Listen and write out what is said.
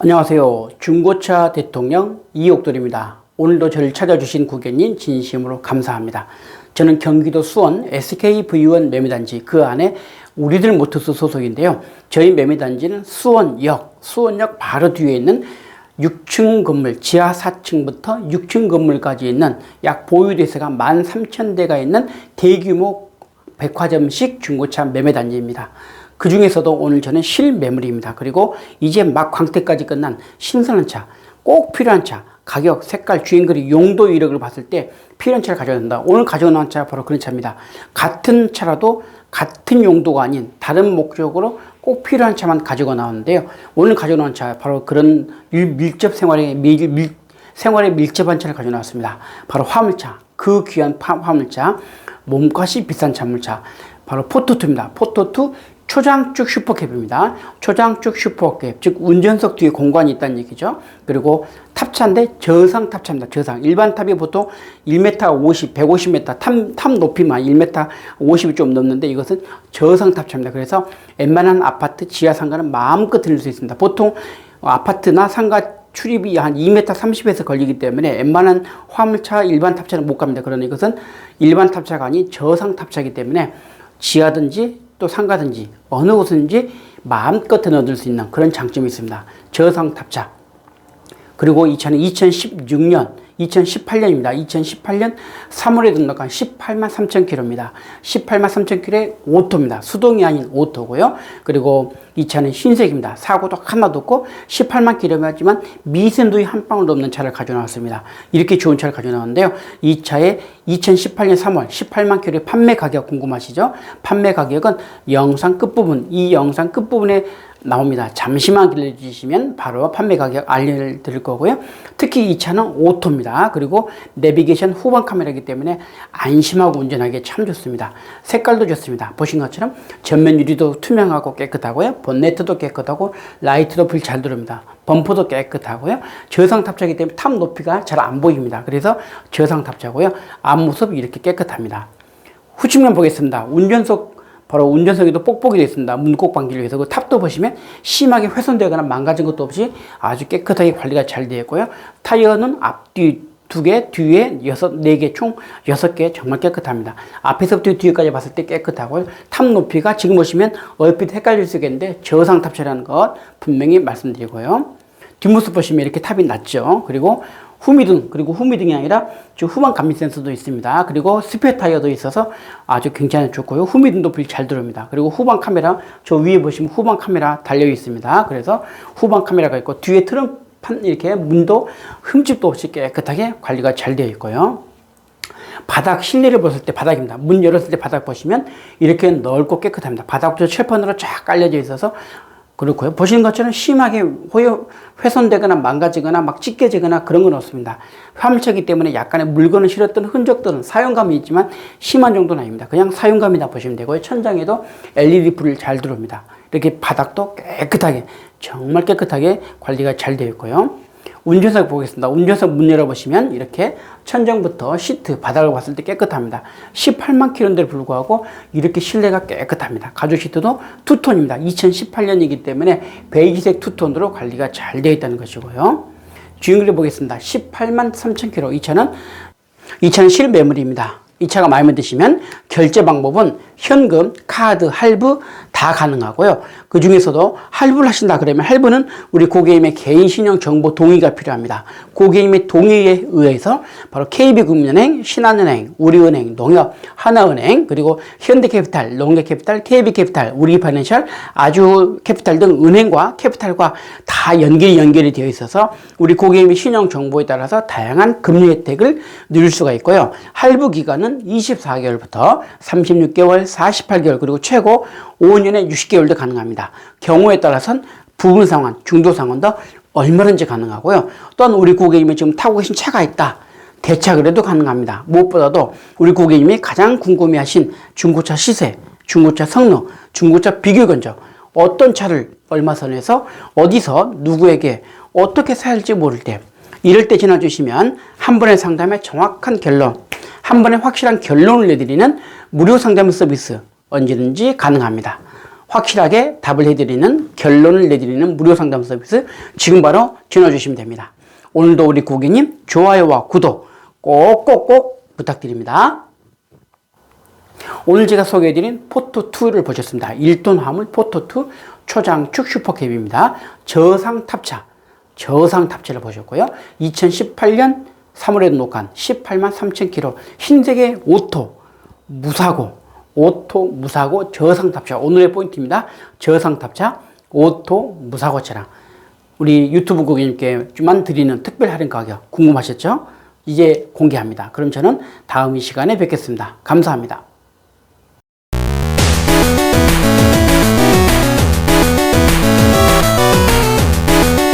안녕하세요. 중고차 대통령 이옥돌입니다. 오늘도 저를 찾아주신 고객님 진심으로 감사합니다. 저는 경기도 수원 SKV1 매매단지 그 안에 우리들 모터스 소속인데요. 저희 매매단지는 수원역, 수원역 바로 뒤에 있는 6층 건물, 지하 4층부터 6층 건물까지 있는 약 보유대세가 13,000대가 있는 대규모 백화점식 중고차 매매단지입니다. 그 중에서도 오늘 저는 실매물입니다. 그리고 이제 막 광택까지 끝난 신선한 차, 꼭 필요한 차, 가격, 색깔, 주행 거리, 용도 이력을 봤을 때 필요한 차를 가져야 된다. 오늘 가져온 차가 바로 그런 차입니다. 같은 차라도 같은 용도가 아닌 다른 목적으로 꼭 필요한 차만 가지고 나오는데요. 오늘 가져온 차 바로 그런 밀접 생활에 밀, 밀, 생활에 밀접한 차를 가져 나왔습니다. 바로 화물차, 그 귀한 파, 화물차, 몸값이 비싼 자물차, 바로 포토2입니다. 포토2 초장축 슈퍼캡입니다. 초장축 슈퍼캡, 즉 운전석 뒤에 공간이 있다는 얘기죠. 그리고 탑차인데 저상 탑차입니다. 저상. 일반 탑이 보통 1m 50, 150m, 탑, 탑 높이만 1m 50이 좀 넘는데 이것은 저상 탑차입니다. 그래서 웬만한 아파트 지하 상가는 마음껏 들릴 수 있습니다. 보통 아파트나 상가 출입이 한 2m 30에서 걸리기 때문에 웬만한 화물차 일반 탑차는 못 갑니다. 그러나 이것은 일반 탑차가 아닌 저상 탑차이기 때문에 지하든지 또 상가든지 어느 곳든지 마음껏 얻을 수 있는 그런 장점이 있습니다. 저상 탑차. 그리고 이 차는 2016년 2018년입니다. 2018년 3월에 등록한 18만 3천 킬로입니다. 18만 3천 킬로의 오토입니다. 수동이 아닌 오토고요. 그리고 이 차는 흰색입니다. 사고도 하나도 없고 18만 킬로면지만 미센도이 한 방울도 없는 차를 가져 나왔습니다. 이렇게 좋은 차를 가져 나왔는데요. 이 차의 2018년 3월 18만 킬로의 판매 가격 궁금하시죠? 판매 가격은 영상 끝부분, 이 영상 끝부분에 나옵니다. 잠시만 기다려주시면 바로 판매 가격 알려드릴 거고요. 특히 이 차는 오토입니다. 그리고 내비게이션 후방 카메라이기 때문에 안심하고 운전하기 참 좋습니다. 색깔도 좋습니다. 보신 것처럼 전면 유리도 투명하고 깨끗하고요. 본네트도 깨끗하고 라이트도 불 잘 들어옵니다. 범퍼도 깨끗하고요. 저상 탑차이기 때문에 탑 높이가 잘 안 보입니다. 그래서 저상 탑차고요. 앞모습 이렇게 깨끗합니다. 후측면 보겠습니다. 운전석 바로 운전석에도 뽁뽁이 되어 있습니다. 문콕 방기를 위해서 그 탑도 보시면 심하게 훼손되거나 망가진 것도 없이 아주 깨끗하게 관리가 잘 되어 있고요. 타이어는 앞뒤 두 개, 뒤에 여섯, 네 개, 총 여섯 개 정말 깨끗합니다. 앞에서부터 뒤에까지 봤을 때 깨끗하고요. 탑 높이가 지금 보시면 얼핏 헷갈릴 수 있겠는데 저상 탑차라는 것 분명히 말씀드리고요. 뒷모습 보시면 이렇게 탑이 낮죠. 그리고 후미등 그리고 후미등이 아니라 저 후방 감미 센서도 있습니다. 그리고 스페 타이어도 있어서 아주 굉장히 좋고요. 후미등도 불 잘 들어옵니다. 그리고 후방 카메라 저 위에 보시면 후방 카메라 달려 있습니다. 그래서 후방 카메라가 있고 뒤에 트렁 판 이렇게 문도 흠집도 없이 깨끗하게 관리가 잘 되어 있고요. 바닥 실내를 보실 때 바닥입니다. 문 열었을 때 바닥 보시면 이렇게 넓고 깨끗합니다. 바닥도 철판으로 쫙 깔려져 있어서 그렇고요. 보시는 것처럼 심하게 훼손되거나 망가지거나 막 찢겨지거나 그런 건 없습니다. 화물차기 때문에 약간의 물건을 실었던 흔적들은 사용감이 있지만 심한 정도는 아닙니다. 그냥 사용감이다 보시면 되고요. 천장에도 LED 불을 잘 들어옵니다. 이렇게 바닥도 깨끗하게 정말 깨끗하게 관리가 잘 되어 있고요. 운전석 보겠습니다. 운전석 문 열어보시면 이렇게 천정부터 시트, 바닥을 봤을 때 깨끗합니다. 18만 킬로인데도 불구하고 이렇게 실내가 깨끗합니다. 가죽 시트도 투톤입니다. 2018년이기 때문에 베이지색 투톤으로 관리가 잘 되어 있다는 것이고요. 주행거리 보겠습니다. 18만 3천 킬로. 이 차는 이 차는 실매물입니다. 이 차가 마음에 드시면 결제 방법은 현금, 카드, 할부 다 가능하고요. 그 중에서도 할부를 하신다 그러면 할부는 우리 고객님의 개인 신용 정보 동의가 필요합니다. 고객님의 동의에 의해서 바로 KB금융은행, 신한은행, 우리은행, 농협, 하나은행, 그리고 현대캐피탈, 농협캐피탈, KB캐피탈, 우리파이낸셜, 아주캐피탈 등 은행과 캐피탈과 다 연결이 연결이 되어 있어서 우리 고객님의 신용 정보에 따라서 다양한 금리 혜택을 누릴 수가 있고요. 할부 기간은 24개월부터 36개월, 48개월 그리고 최고 5년에 60개월도 가능합니다. 경우에 따라서는 부분 상환, 중도 상환도 얼마든지 가능하고요. 또한 우리 고객님이 지금 타고 계신 차가 있다. 대차 거래도 가능합니다. 무엇보다도 우리 고객님이 가장 궁금해하신 중고차 시세, 중고차 성능, 중고차 비교 견적, 어떤 차를 얼마 선에서 어디서 누구에게 어떻게 사야 할지 모를 때 이럴 때 전화 주시면 한 번의 상담에 정확한 결론, 한 번에 확실한 결론을 내드리는 무료 상담 서비스 언제든지 가능합니다. 확실하게 답을 해드리는 결론을 내드리는 무료 상담 서비스 지금 바로 전화 주시면 됩니다. 오늘도 우리 고객님 좋아요와 구독 꼭꼭꼭 부탁드립니다. 오늘 제가 소개해드린 포토2를 보셨습니다. 1톤 화물 포토2 초장축 슈퍼캡입니다. 저상 탑차, 저상 탑차를 보셨고요. 2018년 3월에 녹한 18만 3천 킬로 흰색의 오토, 무사고, 오토, 무사고, 저상 탑차. 오늘의 포인트입니다. 저상 탑차, 오토, 무사고 차량. 우리 유튜브 고객님께만 드리는 특별 할인 가격 궁금하셨죠? 이제 공개합니다. 그럼 저는 다음 이 시간에 뵙겠습니다. 감사합니다.